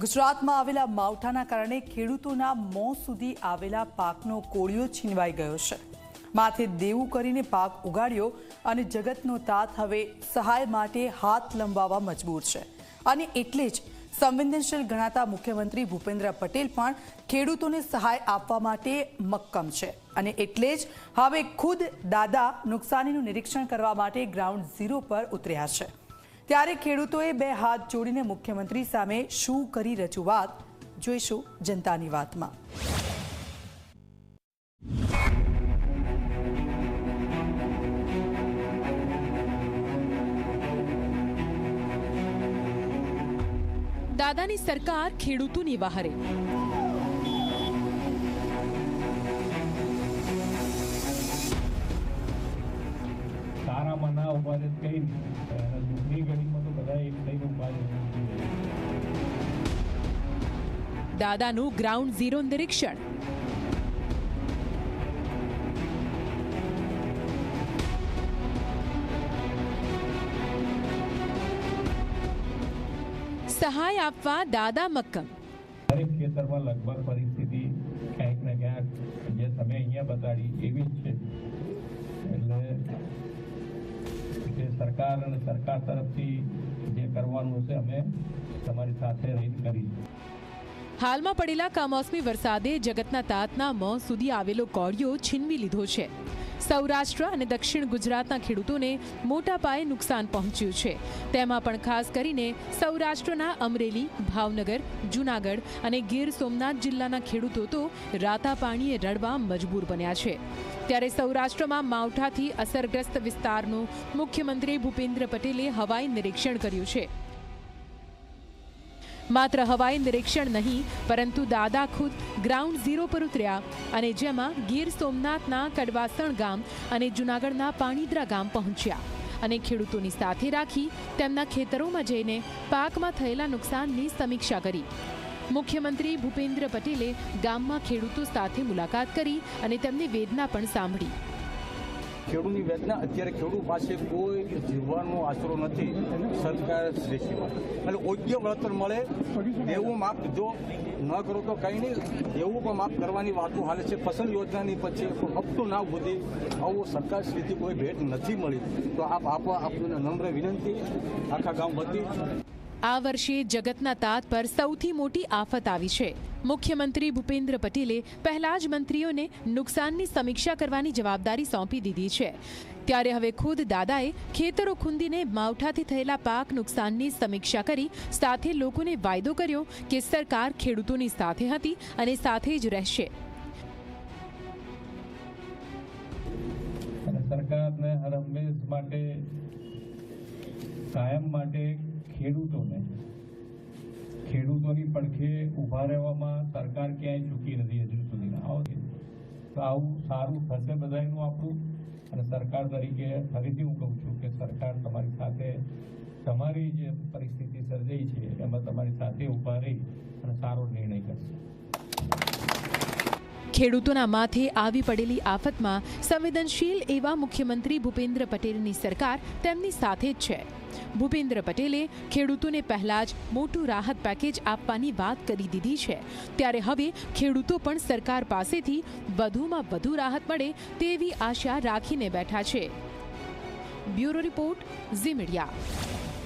ગુજરાતમાં આવેલા માવઠાના કારણે ખેડૂતોના મોં સુધી આવેલા પાકનો કોળિયો છીનવાઈ ગયો છે. માથે દેવું કરીને પાક ઉગાડ્યો અને જગતનો તાત હવે સહાય માટે હાથ લંબાવવા મજબૂર છે. અને એટલે જ સંવેદનશીલ ગણાતા મુખ્યમંત્રી ભૂપેન્દ્ર પટેલ પણ ખેડૂતોને સહાય આપવા માટે મક્કમ છે. અને એટલે જ હવે ખુદ દાદા નુકસાનીનું નિરીક્ષણ કરવા માટે ગ્રાઉન્ડ ઝીરો પર ઉતર્યા છે. ત્યારે ખેડૂતોએ બે હાથ જોડીને મુખ્યમંત્રી સામે શું કરી રજૂઆત જોઈશું જનતાની વાતમાં. દાદાની સરકાર ખેડૂતોની વહારે. ના ઊભા કઈ નહીં. દુઃખની ઘડીમાં તો બધા એક થઈને ઊભા રહે દાદાનું ગ્રાઉન્ડ ઝીરો નિરીક્ષણ. સહાય આપવા દાદા મક્કમ. દરેક ખેતરમાં લગભગ પરિસ્થિતિ ક્યાંક ને ક્યાંક જે તમે અહીંયા બતાડી એવી જ છે. સરકાર અને સરકાર તરફથી જે કરવાનું છે અમે તમારી સાથે રહીને કરીશું. હાલમાં પડેલા કમોસમી વરસાદે જગતના તાતના મોં સુધી આવેલો કોળિયો છીનવી લીધો છે. સૌરાષ્ટ્ર અને દક્ષિણ ગુજરાતના ખેડૂતોને મોટા પાયે નુકસાન પહોંચ્યું છે. તેમાં પણ ખાસ કરીને સૌરાષ્ટ્રના અમરેલી, ભાવનગર, જૂનાગઢ અને ગીર સોમનાથ જિલ્લાના ખેડૂતો તો રાતા પાણીએ રડવા મજબૂર બન્યા છે. ત્યારે સૌરાષ્ટ્રમાં માવઠાથી અસરગ્રસ્ત વિસ્તારનું મુખ્યમંત્રી ભૂપેન્દ્ર પટેલે હવાઈ નિરીક્ષણ કર્યું છે. માત્ર હવાઈ નિરીક્ષણ નહીં, પરંતુ દાદા ખુદ ગ્રાઉન્ડ ઝીરો પર ઉતર્યા અને જેમાં ગીર સોમનાથના કડવાસણ ગામ અને જૂનાગઢના પાણીદ્રા ગામ પહોંચ્યા અને ખેડૂતોની સાથે રાખી તેમના ખેતરોમાં જઈને પાકમાં થયેલા નુકસાનની સમીક્ષા કરી. મુખ્યમંત્રી ભૂપેન્દ્ર પટેલે ગામમાં ખેડૂતો સાથે મુલાકાત કરી અને તેમની વેદના પણ સાંભળી. ખેડૂતની વેદના અત્યારે ખેડૂત પાસે કોઈ જીવવાનો આશરો નથી. સરકાર શ્રી એટલે યોગ્ય વળતર મળે એવું માપ જો ન કરો તો કંઈ નહીં. એવું પણ માફ કરવાની વાતો હાલે છે. ફસલ યોજનાની પછી હપ્તો ના સુધી આવું સરકાર શ્રીથી કોઈ ભેટ નથી મળી. તો આપ આપવા આપને નમ્ર વિનંતી. આખા ગામ વતી. આ વર્ષે જગતના તાત પર સૌથી મોટી આફત આવી છે. મુખ્યમંત્રી ભૂપેન્દ્ર પટેલે પહેલા જ મંત્રીઓને નુકસાનની સમીક્ષા કરવાની જવાબદારી સોંપી દીધી છે. ત્યારે હવે ખુદ દાદાએ ખેતરો ખૂંદીને માવઠાથી થયેલા પાક નુકસાનની સમીક્ષા કરી સાથે લોકોને વાયદો કર્યો કે સરકાર ખેડૂતોની સાથે હતી અને સાથે જ રહેશે. સરકારને હર હંમેશ માટે, કાયમ માટે ખેડૂતોને. ખેડૂતોની પડખે ઊભા રહેવામાં સરકાર ક્યાંય ચૂકી નથી હજુ સુધી. આવો તો આવું સારું થશે બધાનું આપણું? અને સરકાર તરીકે ફરીથી હું કહું છું કે સરકાર તમારી સાથે તમારી જે પરિસ્થિતિ સર્જાઈ છે, એમાં તમારી સાથે ઊભા રહી અને સારો નિર્ણય કરશે. ખેડૂતોના માથે આવી પડેલી આફતમાં સંવેદનશીલ એવા મુખ્યમંત્રી ભૂપેન્દ્ર પટેલની સરકાર તેમની સાથે જ છે. ભૂપેન્દ્ર પટેલે ખેડૂતોને પહેલા જ મોટું રાહત પેકેજ આપવાની વાત કરી દીધી છે. ત્યારે હવે ખેડૂતો પણ સરકાર પાસેથી વધુમાં વધુ રાહત મળે તેવી આશા રાખીને બેઠા છે. Bureau report Zee media.